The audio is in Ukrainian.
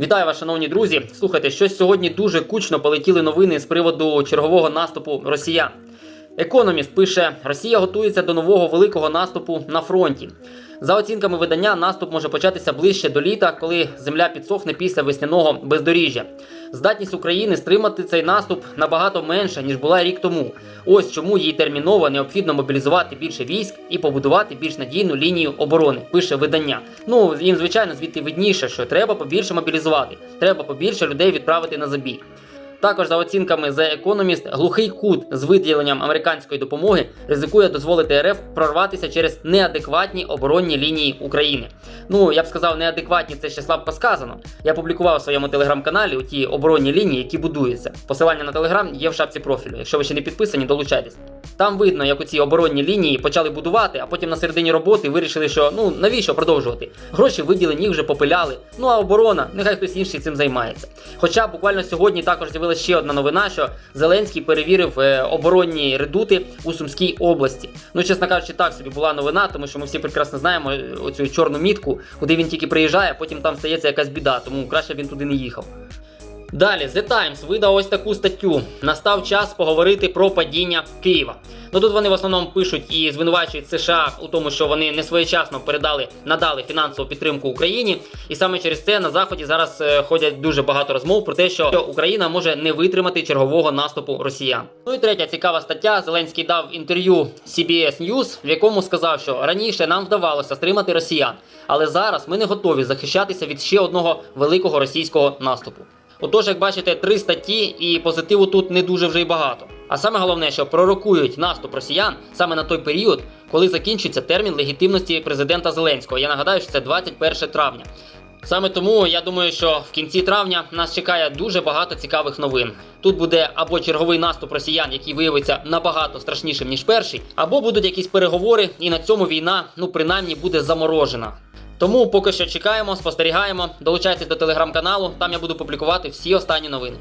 Вітаю вас, шановні друзі. Слухайте, щось сьогодні дуже кучно полетіли новини з приводу чергового наступу росіян. Економіст пише: Росія готується до нового великого наступу на фронті. За оцінками видання, наступ може початися ближче до літа, коли земля підсохне після весняного бездоріжжя. Здатність України стримати цей наступ набагато менша, ніж була рік тому. Ось чому їй терміново необхідно мобілізувати більше військ і побудувати більш надійну лінію оборони, пише видання. Ну їм звичайно звідти видніше, що треба побільше мобілізувати, треба побільше людей відправити на забій. Також за оцінками The Economist, глухий кут з виділенням американської допомоги ризикує дозволити РФ прорватися через неадекватні оборонні лінії України. Ну я б сказав, неадекватні це ще слабко сказано. Я публікував у своєму телеграм-каналі у ті оборонні лінії, які будуються. Посилання на телеграм є в шапці профілю. Якщо ви ще не підписані, долучайтесь. Там видно, як оці оборонні лінії почали будувати, а потім на середині роботи вирішили, що ну навіщо продовжувати. Гроші виділені, їх вже попиляли. Ну а оборона, нехай хтось інший цим займається. Хоча буквально сьогодні також з'явилася ще одна новина, що Зеленський перевірив е, оборонні редути у Сумській області. Ну, чесно кажучи, так собі була новина, тому що ми всі прекрасно знаємо е, оцю чорну мітку, куди він тільки приїжджає, а потім там стається якась біда, тому краще б він туди не їхав. Далі, The Times видав ось таку статтю. Настав час поговорити про падіння Києва. Ну тут вони в основному пишуть і звинувачують США у тому, що вони не своєчасно передали, надали фінансову підтримку Україні, і саме через це на заході зараз е, ходять дуже багато розмов про те, що Україна може не витримати чергового наступу росіян. Ну і третя цікава стаття. Зеленський дав інтерв'ю CBS News, в якому сказав, що раніше нам вдавалося стримати росіян, але зараз ми не готові захищатися від ще одного великого російського наступу. Отож, як бачите, три статті і позитиву тут не дуже вже й багато. А саме головне, що пророкують наступ росіян саме на той період, коли закінчиться термін легітимності президента Зеленського. Я нагадаю, що це 21 травня. Саме тому я думаю, що в кінці травня нас чекає дуже багато цікавих новин. Тут буде або черговий наступ росіян, який виявиться набагато страшнішим ніж перший, або будуть якісь переговори, і на цьому війна, ну принаймні, буде заморожена. Тому поки що чекаємо, спостерігаємо. Долучайтесь до телеграм-каналу, там я буду публікувати всі останні новини.